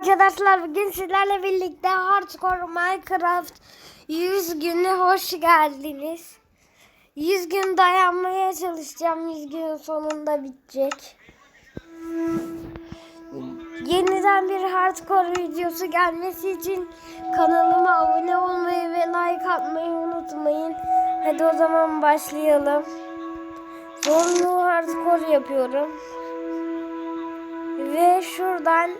Arkadaşlar bugün sizlerle birlikte Hardcore Minecraft 100 günü hoş geldiniz. 100 gün dayanmaya çalışacağım. 100 günün sonunda bitecek. Yeniden bir hardcore videosu gelmesi için kanalıma abone olmayı ve like atmayı unutmayın. Hadi o zaman başlayalım. Zorlu hardcore yapıyorum. Ve şuradan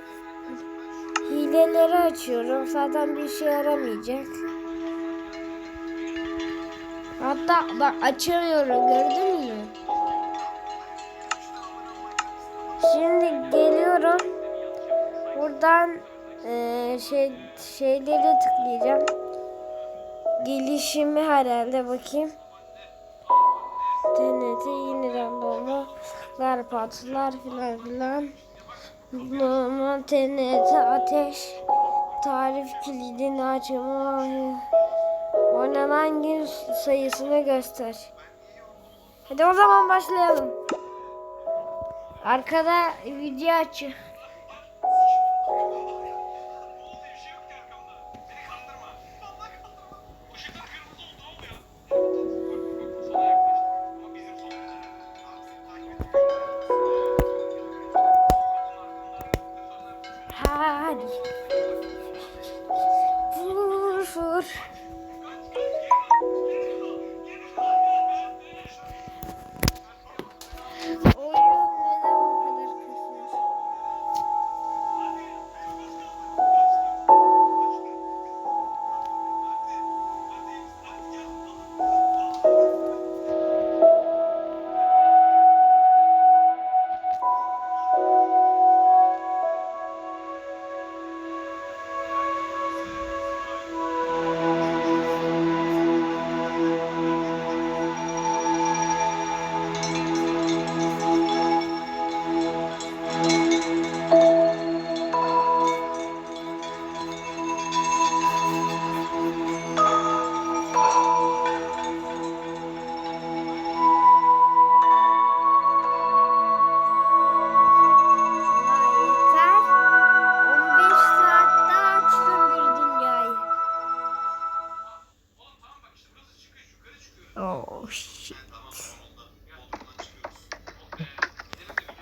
hileleri açıyorum. Zaten bir işe yaramayacak. Hatta bak açamıyorum gördün mü? Şimdi geliyorum. Buradan eee, şey şeyleri tıklayacağım. Gelişimi herhalde bakayım. TNT yeniden dolmalar patlar filan filan. Normal TNT ateş tarif kilidini açma oynanan gün sayısını göster. Hadi o zaman başlayalım. Arkada video açıyor.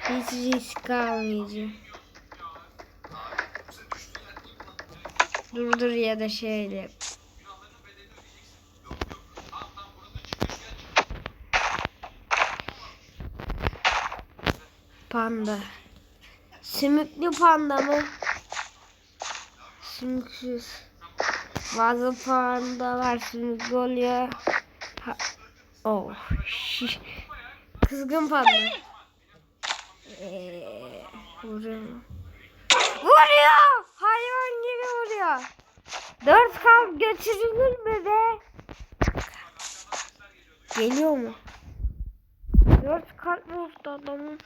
Hiç risk almayacağım. Dur dur ya da şöyle. yap. Panda. Sümüklü panda mı? Sümüksüz. Bazı pandalar sümüklü oluyor. Ha. Oh. Kızgın panda. Ee, vuruyor mu? Vuruyor! Hayvan gibi vuruyor. Dört kalp götürülür mü be? Geliyor mu? Dört kalp oldu adamın?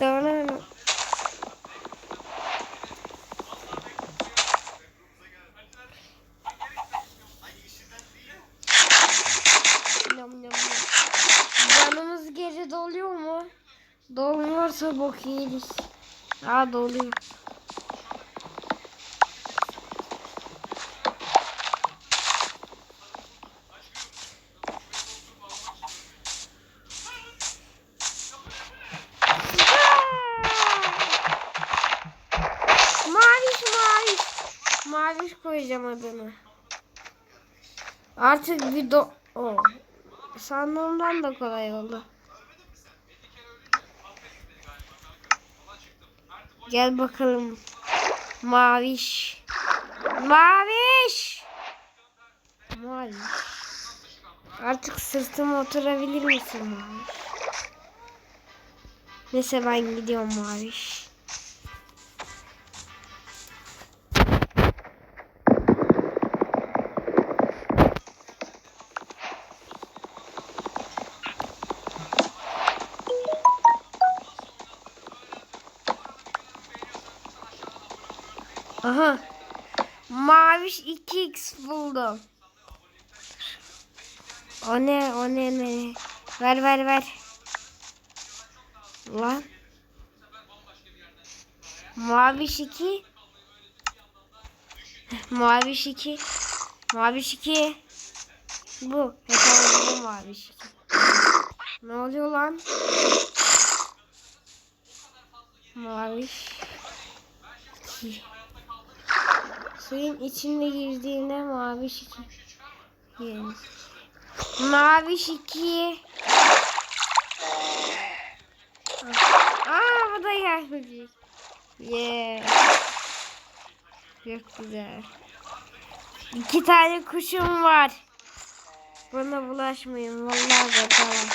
Dönüyorum. Dolmuyorsa bok yeriz. Aa maviş. Maviş koyacağım adını. Artık bir do... Oh. Sandığımdan da kolay oldu. Gel bakalım. Maviş. Maviş. Maviş. Artık sırtıma oturabilir misin Maviş? Neyse ben gidiyorum Maviş. Aha. Maviş 2x buldum. O ne o ne ne. Ver ver ver. Lan. Maviş 2. Maviş 2. Maviş 2. Bu. Hesabı maviş 2. Ne oluyor lan? Maviş 2. Suyun içinde girdiğinde maviş 2. Yani. Maviş 2. Aa bu da gelmedi. Yeah. Çok güzel. İki tane kuşum var. Bana bulaşmayın. Vallahi bakalım.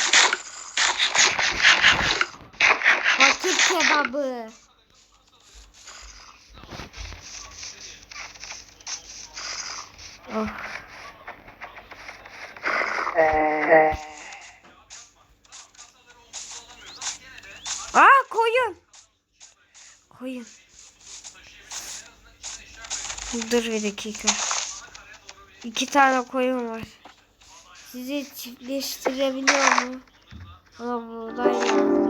Fakir kebabı. Oh. Aa koyun. Koyun. Dur bir dakika. İki tane koyun var. Sizi çiftleştirebiliyor mu? Ama buğday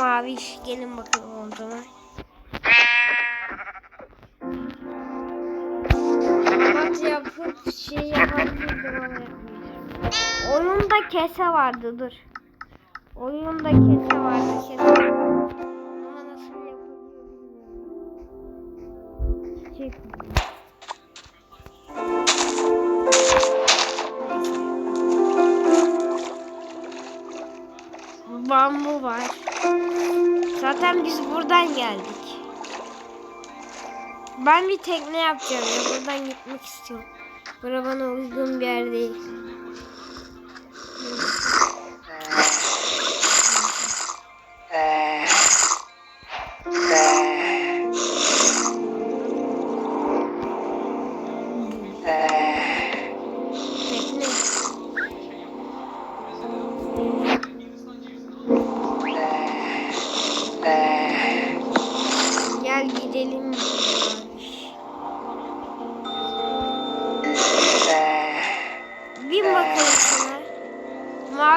maviş. Gelin bakalım o zaman. Maç yapıp şey yapabilirdim ama yapmayacağım. Oyunda kese vardı dur. Oyunda kese vardı kese. Zaten biz buradan geldik. Ben bir tekne yapacağım ya. Buradan gitmek istiyorum. Bura bana uygun bir yer değil.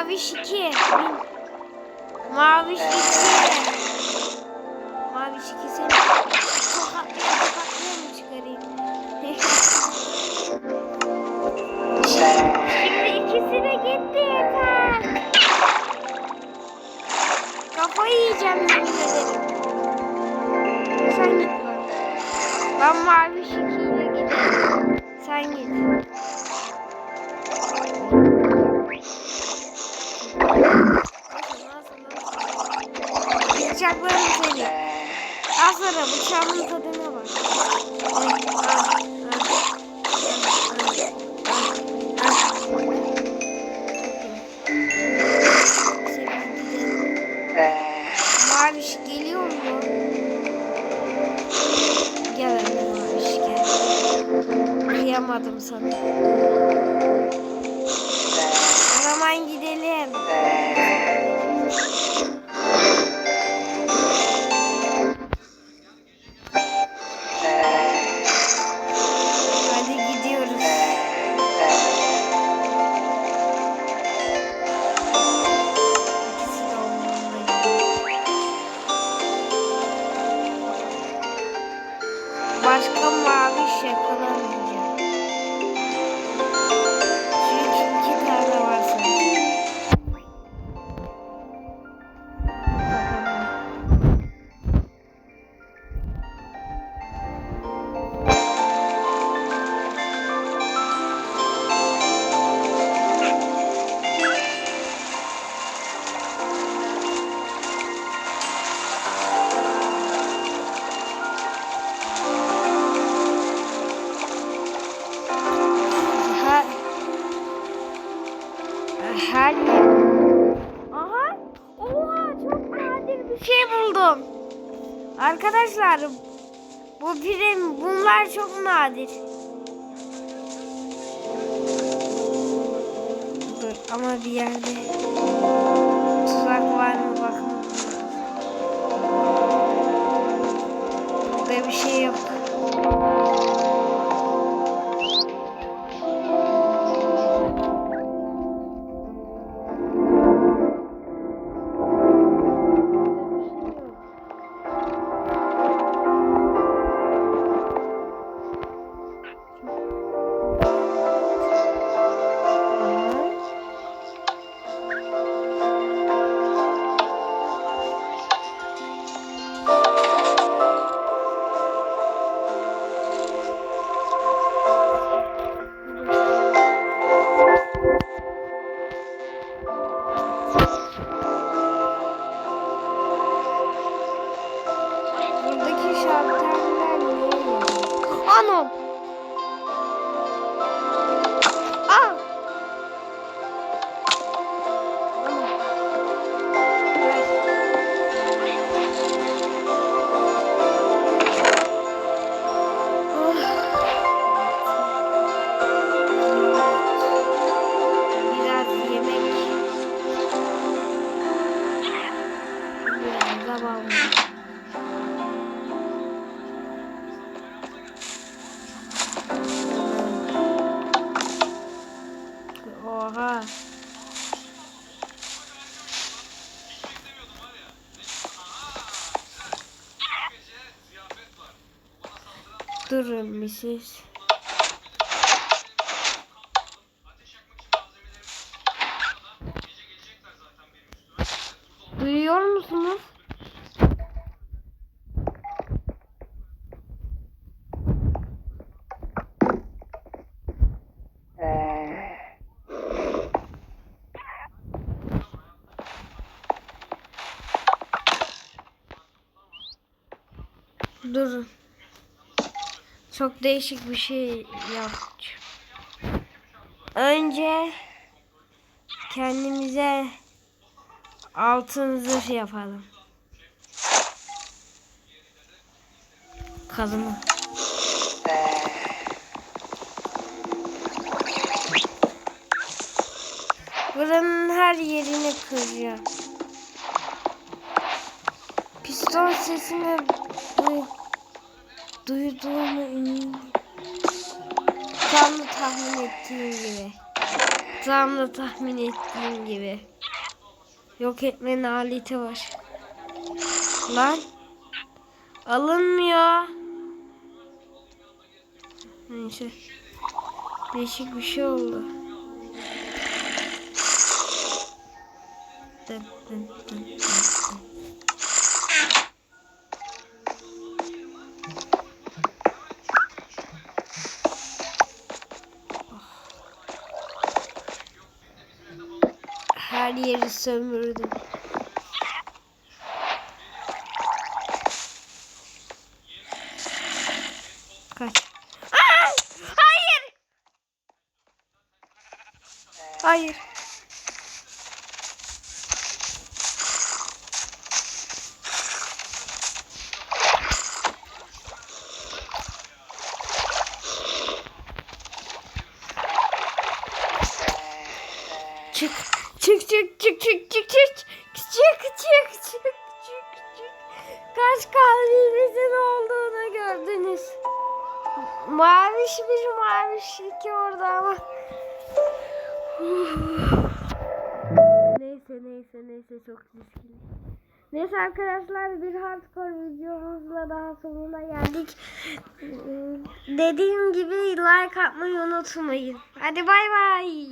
Maviş 2. Bin. Maviş 2. Maviş 2 seni? Şimdi ikisi de gitti yeter. Kafayı yiyeceğim yemin ederim. Sen git. Ben mavi şekilde giderim. Sen git. Bıçaklarım seni. Al sana bıçağımın tadına bak. Maviş geliyor mu? Gel Maviş gel. Kıyamadım sana. O zaman gidelim. Bu prim bunlar çok nadir. Dur ama bir yerde tuzak var mı bakın. Burada bir şey yok. Durun siz. Duyuyor musunuz? Durun. Çok değişik bir şey yapacağım. Önce kendimize altın zırh yapalım. Kazma. Buranın her yerini kıracağım. Piston sesini duy duyduğumu. Tam da tahmin ettiğim gibi. Tam da tahmin ettiğim gibi. Yok etmenin aleti var. Lan. Alınmıyor. Neyse. Değişik bir şey oldu. Dın dın dın dın Her yeri sömürdüm. Kaç. Aa! Hayır. Hayır. Kaç kalbimizin olduğunu gördünüz. Maviş bir maviş iki orada ama. neyse neyse neyse çok riskli. Neyse arkadaşlar bir hardcore videomuzla daha sonuna geldik. Dediğim gibi like atmayı unutmayın. Hadi bay bay.